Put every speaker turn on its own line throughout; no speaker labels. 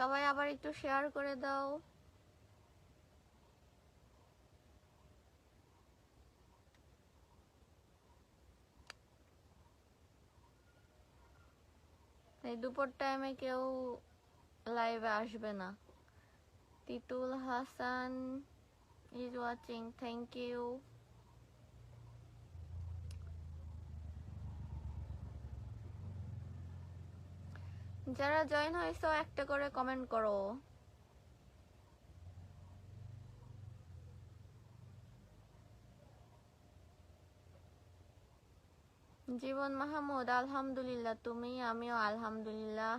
সবাই আবার একটু শেয়ার করে দাও। এই দুপুর টাইমে কেউ লাইভে আসবে না। Titul Hasan is watching thank you যারা জয়েন হয়েছো, একটা করে কমেন্ট করো। জীবন মাহমুদ, আলহামদুলিল্লাহ। তুমি, আমিও আলহামদুলিল্লাহ।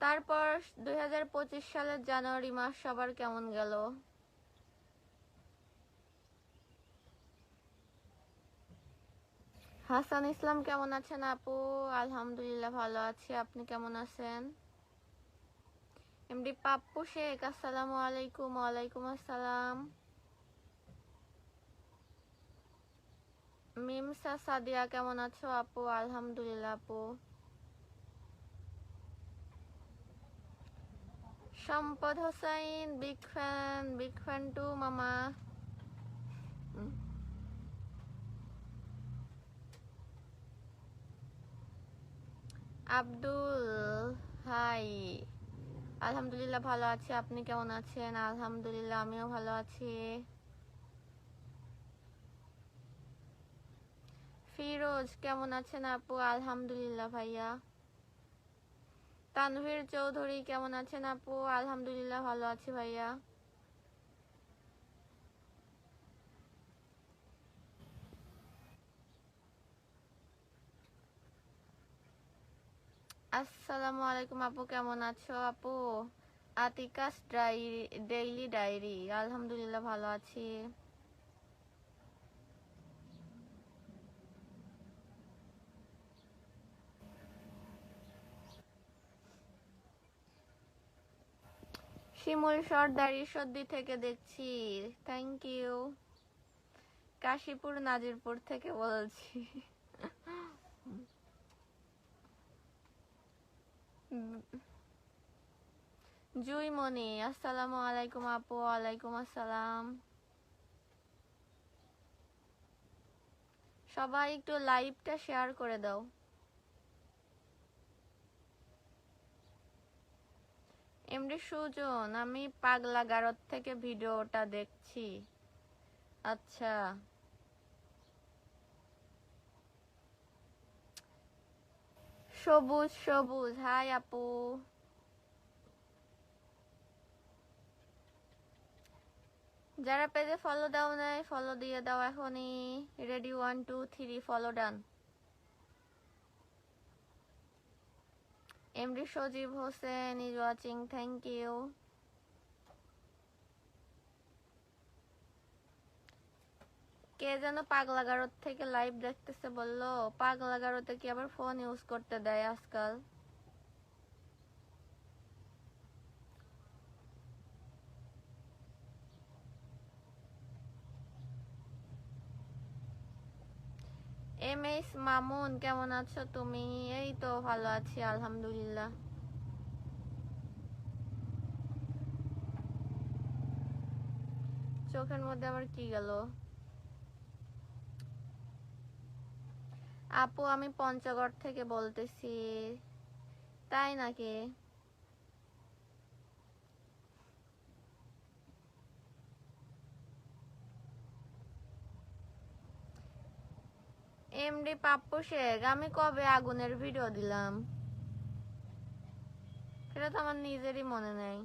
তারপর দুই হাজার পঁচিশ সালের জানুয়ারি মাস সবার কেমন গেল? হাসান ইসলাম, কেমন আছেন আপু? আলহামদুলিল্লাহ ভালো আছি। আপনি কেমন আছেন? এমডি পাপ্পু শেখ, আসসালামু আলাইকুম। ওয়ালাইকুম আসসালাম। মিমসা সাদিয়া, কেমন আছো আপু? আলহামদুলিল্লাহ আপু। Sampad Hossain, big fan big fan to মামা। আব্দুল, হাই। আলহামদুলিল্লাহ ভালো আছি, আপনি কেমন আছেন? আলহামদুলিল্লাহ, আমিও ভালো আছি। ফিরোজ, কেমন আছেন আপু? আলহামদুলিল্লাহ ভাইয়া। তানভীর চৌধুরী, কেমন আছেন আপু? আলহামদুলিল্লাহ, ভালো আছি ভাইয়া। আসসালামু আলাইকুম আপু, কেমন আছো আপু? আতিকাস ডায়েরি ডেইলি ডায়েরি আলহামদুলিল্লাহ ভালো আছি। শিমুল সর্দারি সর্দি থেকে দেখছি থ্যাংক ইউ কাশীপুর, নাজিরপুর থেকে বলছি। জুইমণি, আসসালামু আলাইকুম আপু, ওয়ালাইকুম আসসালাম। সবাই একটু লাইভটা শেয়ার করে দাও। এমডি সুজন, আমি পাগলা গারদ থেকে ভিডিওটা দেখছি। আচ্ছা। সবুজ সবুজ, হাই আপু। যারা পেজে ফলো দাও নাই ফলো দিয়ে দাও এখনই। Ready one two three follow done MD Sajib Hossain is watching thank you কে যেন পাগলাগারোর থেকে লাইভ দেখতেছে বলল পাগলাগারোতে কি আবার ফোন ইউজ করতে দেয় আজকাল? এম এস মামুন, কেমন আছো তুমি? এই তো ভালো আছি, আলহামদুলিল্লাহ। চোখের মধ্যে আবার কি গেল? আপু, আমি পঞ্চগড় থেকে বলতেছি। তাই নাকি? এমডি পাপ্পু শেখ, আমি কবে আগুনের ভিডিও দিলাম? সেটা তো আমার নিজেরই মনে নেই।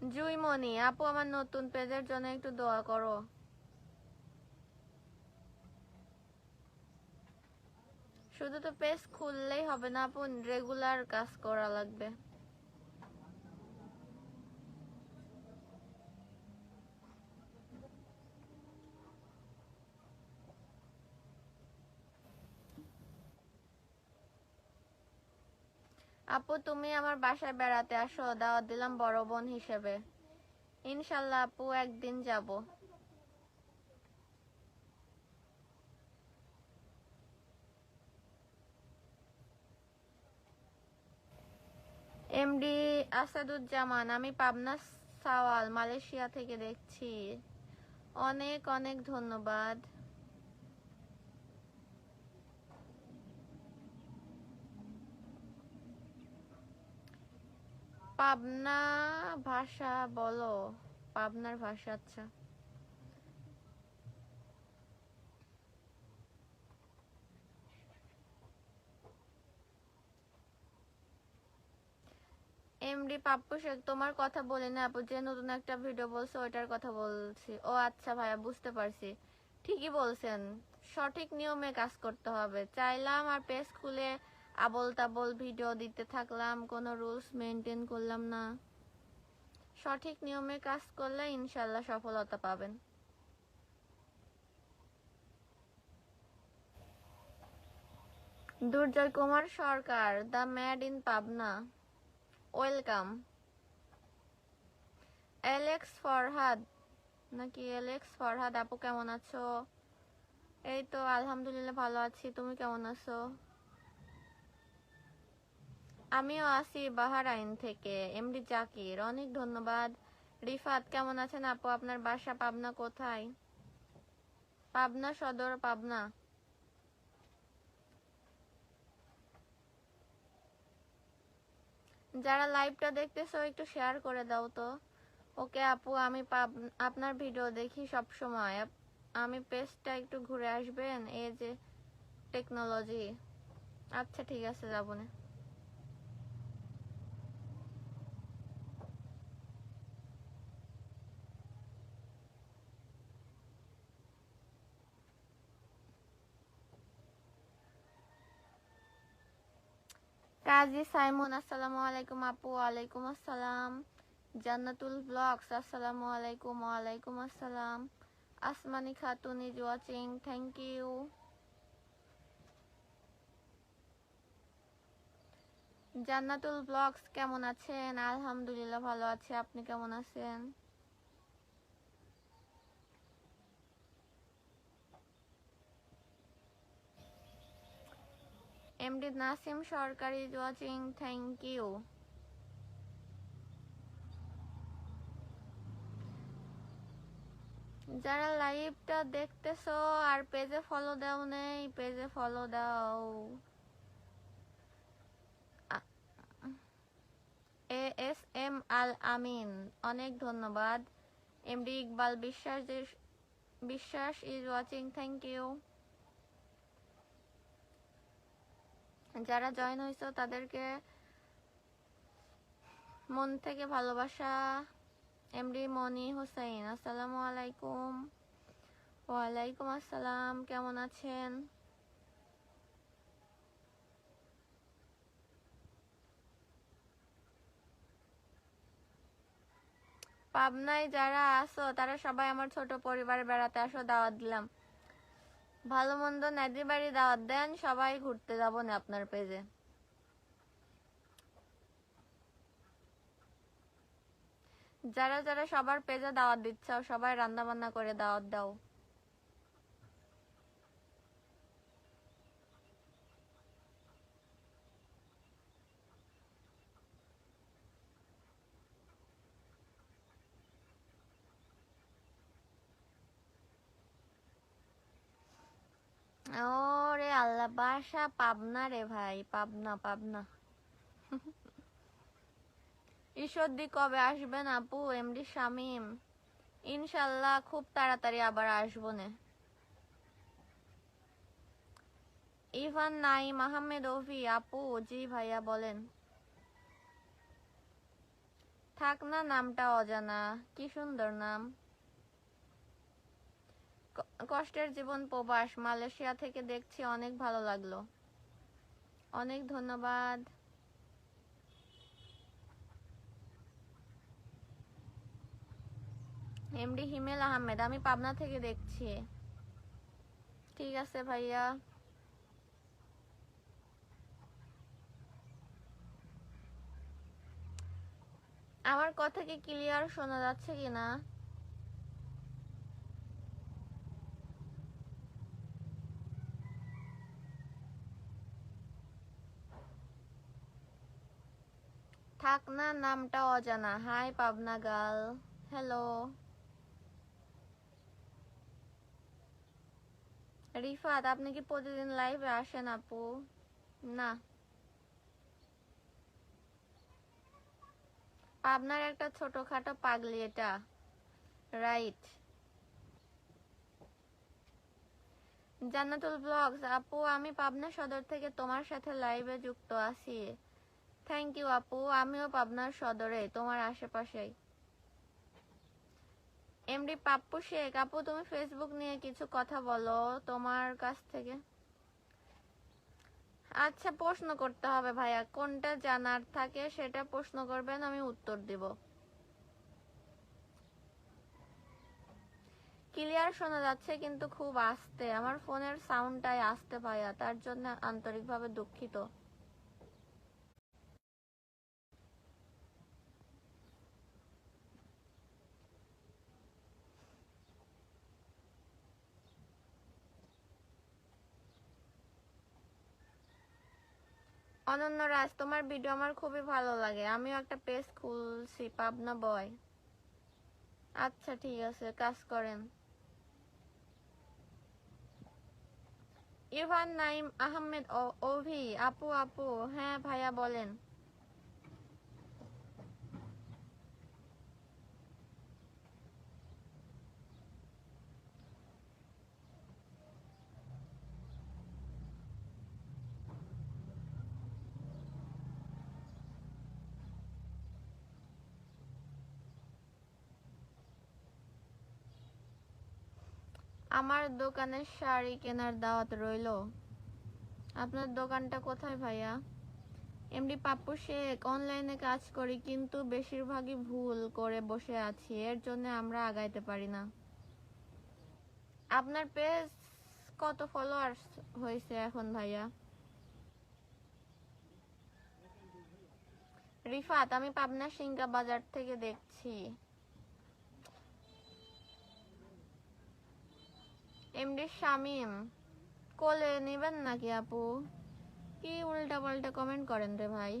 জুইমণি, আপু, আমার নতুন পেজের জন্য একটু দোয়া করো। শুধু তো পেজ খুললেই হবে না, আপু রেগুলার কাজ করা লাগবে। আপু, তুমি আমার বাসায় বেড়াতে আসো, দাওয়াত দিলাম বড় বোন হিসেবে। ইনশাল্লাহ আপু, একদিন যাব। এমডি আসাদুজ্জামান, আমি পাবনা সাওয়াল, মালয়েশিয়া থেকে দেখছি। অনেক অনেক ধন্যবাদ। পাবনা ভাষা বলো। পাবনার ভাষা আচ্ছা। এমডি পাপ্পু শেখ তোমার কথা বলি না আপু, যে নতুন একটা ভিডিও বলছো, ওইটার কথা বলছি। ও আচ্ছা ভাইয়া, বুঝতে পারছি। ঠিকই বলছেন। সঠিক নিয়মে কাজ করতে হবে। চাইলাম আর পেজ খুলে আবল তাবল ভিডিও দিতে থাকলাম, কোনো রুলস মেনটেন করলাম না। সঠিক নিয়মে কাজ করলে ইনশাল্লাহ সফলতা পাবেন। Durjoy Kumar Sarkar, the mad in Pabna. Welcome. Alex Farhad. নাকি এলেক্স ফরহাদ, আপু কেমন আছো? এই তো, আলহামদুলিল্লাহ ভালো আছি, তুমি কেমন আছো? আমিও আছি বাহারাইন থেকে। এমডি জাকির, অনেক ধন্যবাদ। রিফাত, কেমন আছেন আপু? আপনার বাসা পাবনা কোথায়? পাবনা সদর, পাবনা। যারা লাইভটা দেখতেছো, একটু শেয়ার করে দাও তো। ওকে আপু, আমি আপনার ভিডিও দেখি সব সময়। আমি পেজটা একটু ঘুরে আসবেন? এই যে টেকনোলজি। আচ্ছা ঠিক আছে, যাব না। কাজী সাইমন, আসসালামু আলাইকুম আপু, ওয়ালাইকুম আসসালাম। জান্নাতুল ব্লগস, আসসালামু আলাইকুম, ওয়ালাইকুম আসসালাম। Asmani Khatun is watching thank you Jannatul blogs, কেমন আছেন? আলহামদুলিল্লাহ ভালো আছি, আপনি কেমন আছেন? MD Nasim Sarkar is watching thank you যারা লাইভটা দেখতেছো আর পেজে ফলো দাও নেই, পেজে ফলো দাও। এ, এস, এম, আল আমিন, অনেক ধন্যবাদ। MD Iqbal Biswas Biswas is watching thank you যারা জয়েন হয়েছে তাদেরকে মন থেকে ভালোবাসা এমডি মনি হোসেন, আসসালামু আলাইকুম। ওয়ালাইকুম আসসালাম, কেমন আছেন? পাবনায় যারা আসো তারা সবাই আমার ছোট পরিবারে বেড়াতে আসো, দাওয়াত দিলাম। ভালো মন্দ নাদি বাড়ি দাওয়াত দেন, সবাই ঘুরতে যাব না আপনার পেজে। যারা যারা সবার পেজে দাওয়াত দিচ্ছ, সবাই রান্না বান্না করে দাওয়াত দাও। ওরে আল্লাহ, বাসা পাবনা রে ভাই, পাবনা পাবনা। ঈশ্বরদি কবে আসবেন আপু? এমডি শামিম। ইনশাল্লাহ খুব তাড়াতাড়ি আবার আসব নে। ইভান নাইম আহমেদ ওভি, আপু, জি ভাইয়া বলেন। থাক না, নামটা অজানা। কি সুন্দর নাম। কষ্টের জীবন প্রবাস, মালয়েশিয়া থেকে দেখছি অনেক ভালো লাগল। অনেক ধন্যবাদ। এমডি হিমেল আহমেদ, আমি পাবনা থেকে দেখছি। ঠিক আছে ভাইয়া। আমার কথা কি ক্লিয়ার শোনা যাচ্ছে কি থাক না, নামটা অজানা। Hi Pabna girl hello Rifat, আপনি কি প্রতিদিন লাইভে আসেন আপু? না। আপনার একটা ছোটখাটো পাগলি এটা। রাইট জান্নাতুল ব্লগস, আপু, আমি পাবনা সদর থেকে তোমার সাথে লাইভে যুক্ত আছি। থ্যাংক ইউ আপু। আমিও পাবনার সদরে, তোমার আশেপাশেই। এমডি পাপ্পু শেখ, আপু তুমি ফেসবুক নিয়ে কিছু কথা বলো তোমার কাছ থেকে। আচ্ছা প্রশ্ন করতে হবে ভাইয়া, কোনটা জানার থাকে সেটা প্রশ্ন করবেন, আমি উত্তর দিব। ক্লিয়ার শোনা যাচ্ছে কিন্তু খুব আস্তে, আমার ফোনের সাউন্ডটাই আস্তে ভাইয়া, তার জন্য আন্তরিকভাবে দুঃখিত। অনন্য রাজ, তোমার ভিডিও আমার খুবই ভালো লাগে। আমিও একটা পেজ খুলছি, পাবনা বয় আচ্ছা ঠিক আছে, কাজ করেন। ইরফান নাইম আহমেদ অভি, আপু আপু হ্যাঁ ভাইয়া বলেন। আমার দোকানের শাড়ি কেনার দাওয়াত রইল। আপনার দোকানটা কোথায় ভাইয়া? এমডি পাপ্পু শেখ অনলাইনে কাজ করি, কিন্তু বেশিরভাগই ভুল করে বসে আছি, এর জন্য আমরা আগাইতে পারি না। আপনার পেজ কত ফলোয়ার্স হয়েছে এখন ভাইয়া? রিফাত, আমি পাবনা সিংকা বাজার থেকে দেখছি। এমডি শামিম কোলে নেবেন নাকি আপু? কি উল্টা পাল্টা কমেন্ট করেন রে ভাই?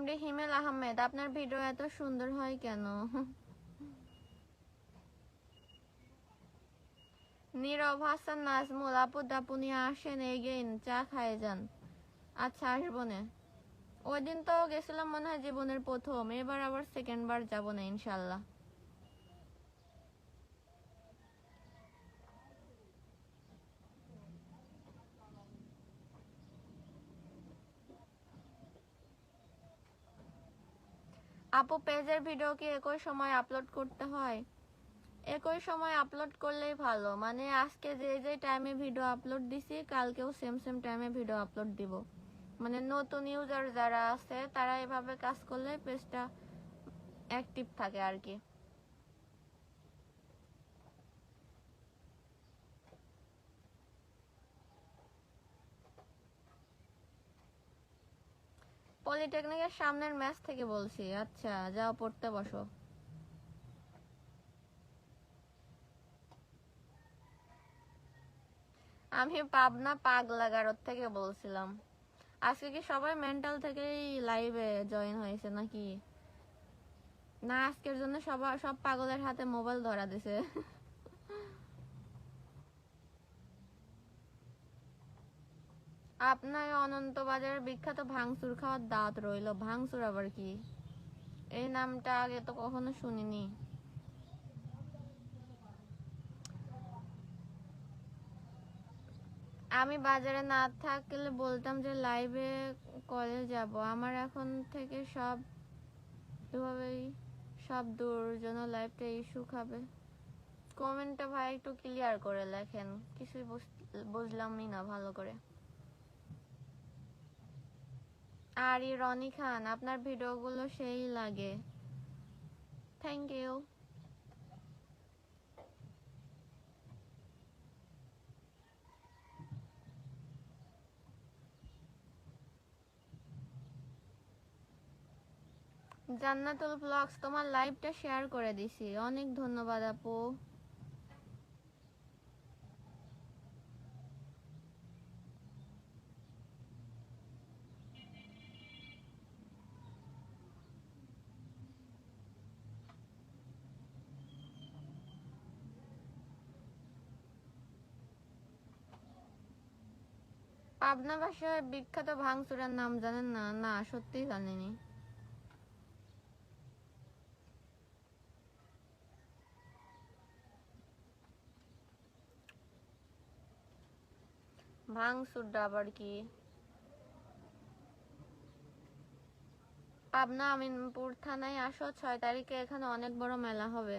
এমডি হিমেল আহমেদ আপনার ভিডিও এত সুন্দর হয় কেন? নীরব হাসান নাজমুল আপু দাপুনি আসেন এগেইন চা খায় যান। আচ্ছা আসবনে ওই দিন তো গেছিলাম মনে হয় জীবনের প্রথম, এবার আবার সেকেন্ড বার যাব না ইনশাল্লাহ আপু, পেজের ভিডিও কি একই সময় আপলোড করতে হয়? একই সময় আপলোড করলেই ভালো। মানে আজকে যে যে টাইমে ভিডিও আপলোড দিছি, কালকেও সেম সেম টাইমে ভিডিও আপলোড দিব। মানে নতুন ইউজার যারা আছে, তারা এভাবে কাজ করলে পেজটা অ্যাক্টিভ থাকে আর কি। পলিটেকনিকের সামনের ম্যাচ থেকে বলছি। আচ্ছা যাও, পড়তে বসো। আমি পাবনা পাগলাগারত থেকে বলছিলাম। আজকে কি সবাই মেন্টাল থেকেই লাইভে জয়েন হয়েছে নাকি? না, আজকের জন্য সবার সব পাগলের হাতে মোবাইল ধরা দিছে। আপনার অনন্ত বাজারের বিখ্যাত ভাঙচুর খাওয়ার দাঁত রইল। ভাঙচুর আবার কি? এই নামটা আগে তো কখনো শুনিনি। আমি বাজারে না থাকলে বলতাম যে লাইভে কলে যাব। আমার এখন থেকে সব এভাবেই সব দূর জন্য লাইভটা ইস্যু খাবে। কমেন্টটা ভাই একটু ক্লিয়ার করে লেখেন। কিছুই বুঝ- বুঝলামই না ভালো করে। আর রনি খান, আপনার ভিডিওগুলো সেই লাগে। থ্যাংক ইউ জান্নাতুল ব্লগস, তোমার লাইভটা শেয়ার করে দিছি। অনেক ধন্যবাদ আপু। পাবনা ভাষায় বিখ্যাত ভাঙচুরের নাম জানেন না? না, সত্যিই জানিনি। ভাঙচুরটা আবার কি? পাবনা আমিনপুর থানায় আসো, ছয় তারিখে এখানে অনেক বড় মেলা হবে।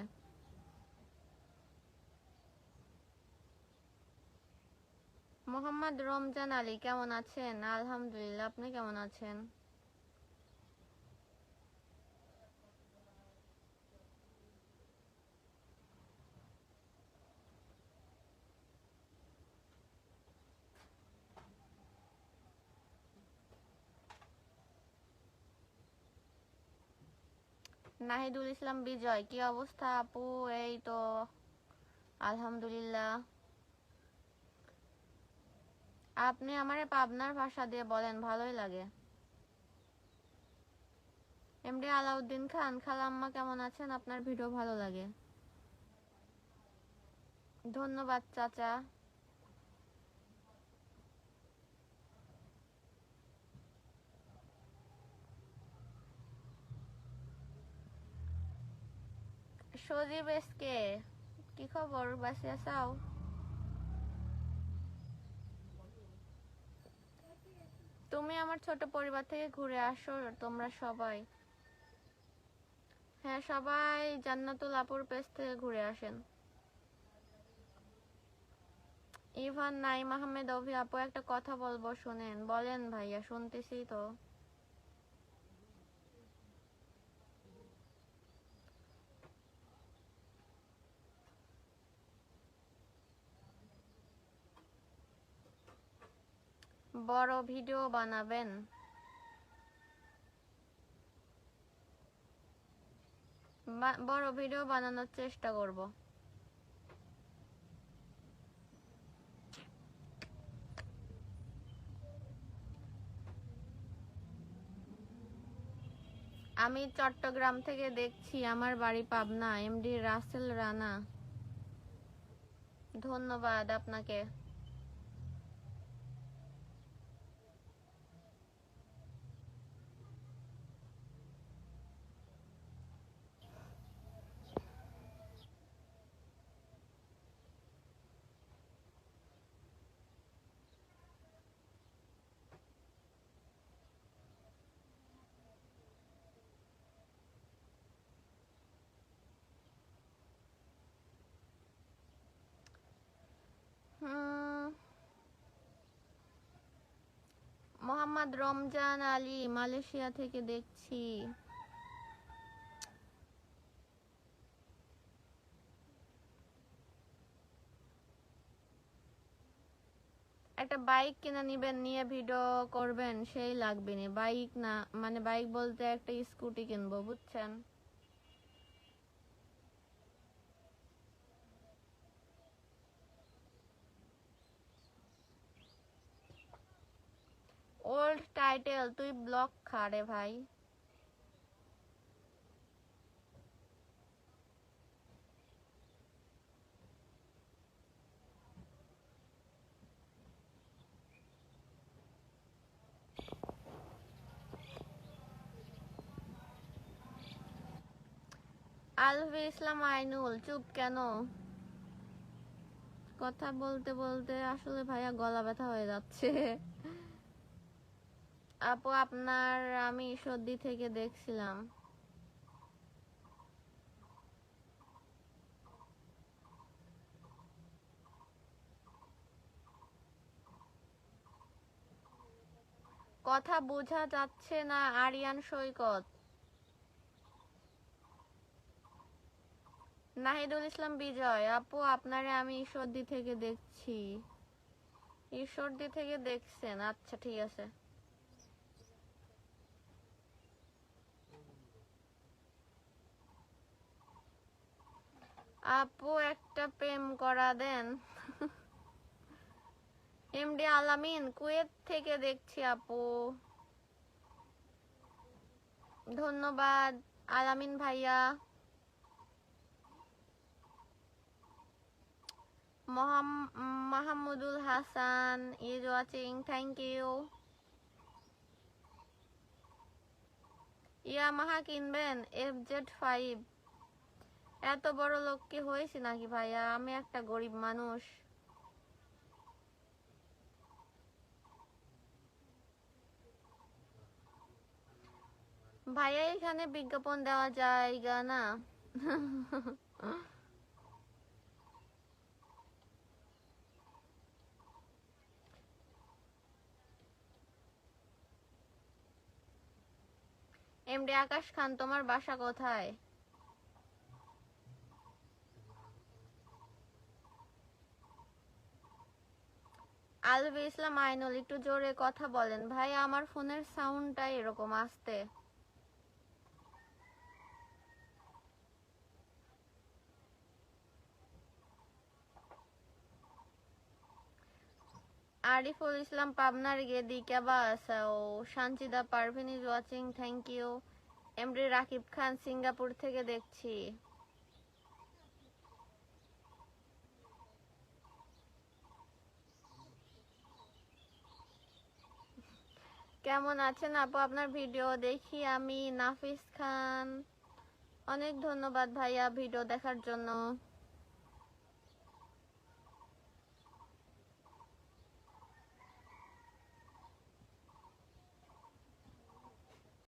মোহাম্মদ রমজান আলী, কেমন আছেন? আলহামদুলিল্লাহ, আপনি কেমন আছেন? নাহিদুল ইসলাম বিজয়, কি অবস্থা আপু? এই তো, আলহামদুলিল্লাহ। আপনি আমারে পাবনার ভাষা দিয়ে বলেন, ভালোই লাগে। এমডি আলাউদ্দিন খান, খালাম্মা কেমন আছেন? আপনার ভিডিও ভালো লাগে। ধন্যবাদ, চাচা। সজীব এসকে কি খবর? বাসে আসাও তুমি আমার ছোট পরিবার থেকে ঘুরে আসো, তোমরা সবাই। হ্যাঁ সবাই জান্নাতুল আপুর পেজ থেকে ঘুরে আসেন। ইভান, নাইম আহমেদ, অভি আপু, একটা কথা বলব, শুনেন। বলেন ভাইয়া, শুনতেছি তো। বড় ভিডিও বানাবেন। বড় ভিডিও বানানোর চেষ্টা করব। আমি চট্টগ্রাম থেকে দেখছি আমার বাড়ি পাবনা, এমডি রাসেল রানা। ধন্যবাদ আপনাকে। মোহাম্মদ রমজান আলী মালয়েশিয়া থেকে দেখছি। একটা বাইক কিনা নিবেন, নিয়ে ভিডিও করবেন, সেই লাগবে না। বাইক না মানে বাইক বলতে একটা স্কুটি কিনবো, বুঝছেন? ওল্ড টাইটেল তুই ব্লক খা রে ভাই। আলভি ইসলাম আইনুল, চুপ কেন? কথা বলতে বলতে আসলে ভাইয়া গলা ব্যথা হয়ে যাচ্ছে। আপু, আপনার আমি সর্দি থেকে দেখছিলাম। কথা বোঝা যাচ্ছে না আরিয়ান সৈকত। নাহিদুল ইসলাম বিজয়, আপু, আপনারে আমি ঈশ্বরদি থেকে দেখছি। ঈশ্বরদি থেকে দেখছেন? আচ্ছা ঠিক আছে। আপু একটা প্রেম করা দেন। এমডি আলামিন, কুয়েত থেকে দেখছি আপু। ধন্যবাদ, আলামিন ভাইয়া। মহাম- Mahmudul Hasan, is watching, thank you. Yamaha কিনবেন এফ জেড ফাইভ। এত বড় লোক কি হয়েছি নাকি ভাইয়া? আমি একটা গরিব মানুষ। ভাইয়া, এখানে বিজ্ঞাপন দেওয়া জায়গা না। এমডি আকাশ খান, তোমার বাসা কোথায়? আলবি ইসলাম আইনুল একটু জোরে কথা বলেন। ভাই, আমার ফোনের সাউন্ডটাই এরকম আসতে। আরিফুল ইসলাম পাবনার গেদি কেবা ও Sanchida Parvin is watching thank you MD Rakib Khan, Singapore থেকে দেখছি। কেমন আছেন আপু? আপনার ভিডিও দেখি আমি, নাফিস খান। অনেক ধন্যবাদ ভাইয়া ভিডিও দেখার জন্য।